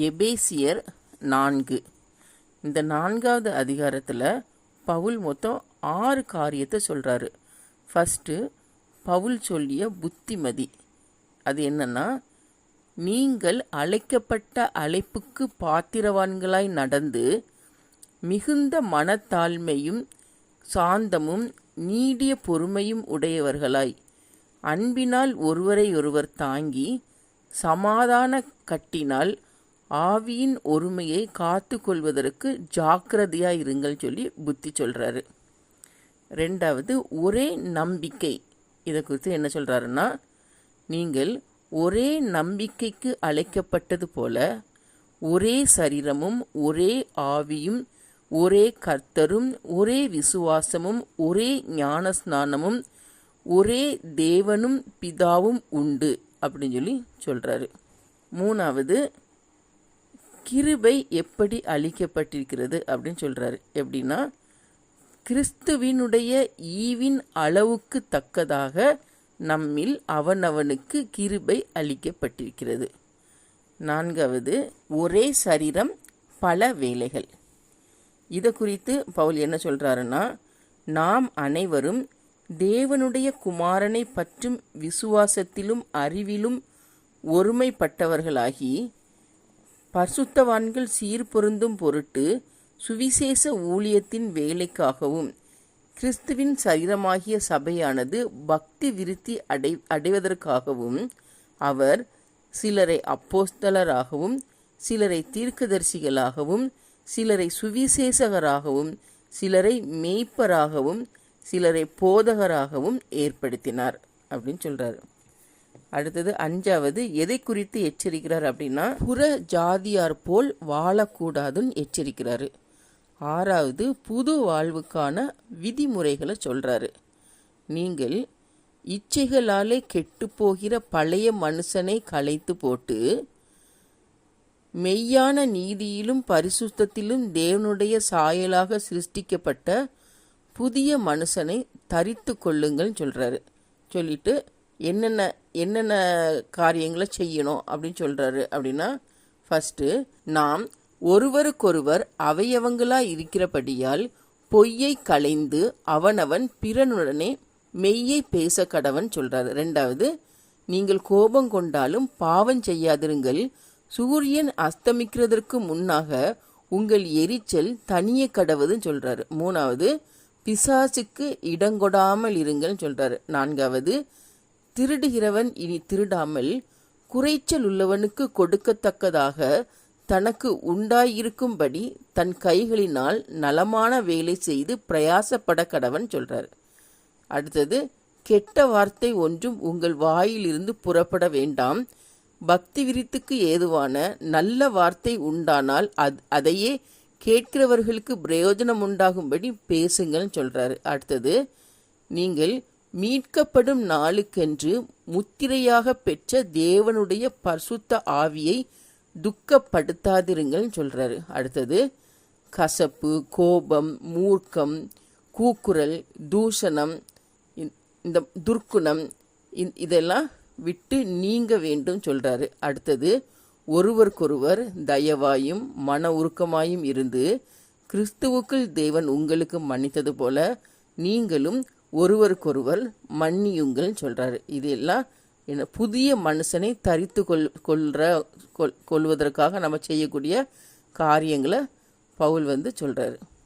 எபேசியர் நான்கு. இந்த நான்காவது அதிகாரத்தில் பவுல் மொத்தம் ஆறு காரியத்தை சொல்கிறாரு ஃபஸ்ட்டு பவுல் சொல்லிய புத்திமதி. அது என்னென்னா நீங்கள் அழைக்கப்பட்ட அழைப்புக்கு பாத்திரவான்களாய் நடந்து மிகுந்த மனத்தாழ்மையும் சாந்தமும் நீடிய பொறுமையும் உடையவர்களாய் அன்பினால் ஒருவரையொருவர் தாங்கி சமாதான கட்டினால் ஆவியின் ஒருமையை காத்து கொள்வதற்கு ஜாக்கிரதையாக இருங்கள் சொல்லி புத்தி சொல்கிறாரு ரெண்டாவது ஒரே நம்பிக்கை. இதை குறித்து என்ன சொல்கிறாருன்னா நீங்கள் ஒரே நம்பிக்கைக்கு அழைக்கப்பட்டது போல ஒரே சரீரமும் ஒரே ஆவியும் ஒரே கர்த்தரும் ஒரே விசுவாசமும் ஒரே ஞானஸ்நானமும் ஒரே தேவனும் பிதாவும் உண்டு அப்படின்னு சொல்லி சொல்கிறாரு மூணாவது கிருபை எப்படி அளிக்கப்பட்டிருக்கிறது அப்படின்னு சொல்கிறாரு எப்படின்னா கிறிஸ்துவினுடைய ஈவின் அளவுக்கு தக்கதாக நம்மில் அவனவனுக்கு கிருபை அளிக்கப்பட்டிருக்கிறது. நான்காவது ஒரே சரீரம் பல வேலைகள். இதை குறித்து பவுல் என்ன சொல்கிறாருன்னா நாம் அனைவரும் தேவனுடைய குமாரனை பற்றும் விசுவாசத்திலும் அறிவிலும் ஒருமைப்பட்டவர்களாகி பரிசுத்தவான்கள் சீர்பொருந்தும் பொருட்டு சுவிசேஷ ஊழியத்தின் வேலைக்காகவும் கிறிஸ்துவின் சரீரமாகிய சபையானது பக்தி விருத்தி அடை அடைவதற்காகவும் அவர் சிலரை அப்போஸ்தலராகவும் சிலரை தீர்க்கதரிசிகளாகவும் சிலரை சுவிசேஷகராகவும் சிலரை மெய்ப்பராகவும் சிலரை போதகராகவும் ஏற்படுத்தினார் அப்படின்னு சொல்கிறாரு அடுத்தது அஞ்சாவது எதை குறித்து எச்சரிக்கிறார்? அப்படின்னா புற ஜாதியார் போல் வாழக்கூடாதுன்னு எச்சரிக்கிறாரு. ஆறாவது புது வாழ்வுக்கான விதிமுறைகளை சொல்கிறாரு நீங்கள் இச்சைகளாலே கெட்டுப்போகிற பழைய மனுஷனை களைத்து போட்டு மெய்யான நீதியிலும் பரிசுத்தத்திலும் தேவனுடைய சாயலாக சிருஷ்டிக்கப்பட்ட புதிய மனுஷனை தரித்து கொள்ளுங்கள் சொல்கிறாரு சொல்லிட்டு என்னென்ன என்னென்ன காரியங்களை செய்யணும் அப்படின்னு சொல்கிறாரு அப்படின்னா ஃபஸ்ட்டு நாம் ஒருவருக்கொருவர் அவையவங்களா இருக்கிறபடியால் பொய்யை களைந்து அவனவன் பிறனுடனே மெய்யை பேச கடவன் சொல்றாரு. ரெண்டாவது நீங்கள் கோபம் கொண்டாலும் பாவம் செய்யாதிருங்கள். சூரியன் அஸ்தமிக்கிறதற்கு முன்னாக உங்கள் எரிச்சல் தனிய கடவுதுன்னு சொல்றாரு. மூணாவது பிசாசுக்கு இடங்கொடாமல் இருங்கள் சொல்றாரு. நான்காவது திருடுகிறவன் இனி திருடாமல் குறைச்சல் உள்ளவனுக்கு கொடுக்கத்தக்கதாக தனக்கு உண்டாயிருக்கும்படி தன் கைகளினால் நலமான வேலை செய்து பிரயாசப்பட கடவன் சொல்றார். அடுத்தது கெட்ட வார்த்தை ஒன்றும் உங்கள் வாயிலிருந்து புறப்பட வேண்டாம். பக்தி விரித்துக்கு ஏதுவான நல்ல வார்த்தை உண்டானால் அது அதையே கேட்கிறவர்களுக்கு பிரயோஜனம் உண்டாகும்படி பேசுங்கள் சொல்றாரு. அடுத்தது நீங்கள் மீட்கப்படும் நாளுக்கென்று முத்திரையாக பெற்ற தேவனுடைய பரிசுத்த ஆவியை துக்கப்படுத்தாதிருங்கள் சொல்றாரு. அடுத்தது கசப்பு கோபம் மூர்க்கம் கூக்குரல் தூஷணம் இந்த துர்க்குணம் இதெல்லாம் விட்டு நீங்க வேண்டும் சொல்றாரு. அடுத்தது ஒருவருக்கொருவர் தயவாயும் மன உருக்கமாயும் இருந்து கிறிஸ்துவுக்குள் தேவன் உங்களுக்கு மன்னித்தது போல நீங்களும் ஒருவருக்கொருவர் மன்னியுங்கள் சொல்கிறாரு இது எல்லாம் என்ன புதிய மனுஷனை தரித்து கொள் கொள்ற கொள் கொள்வதற்காக நம்ம செய்யக்கூடிய காரியங்களை பவுல் வந்து சொல்கிறாரு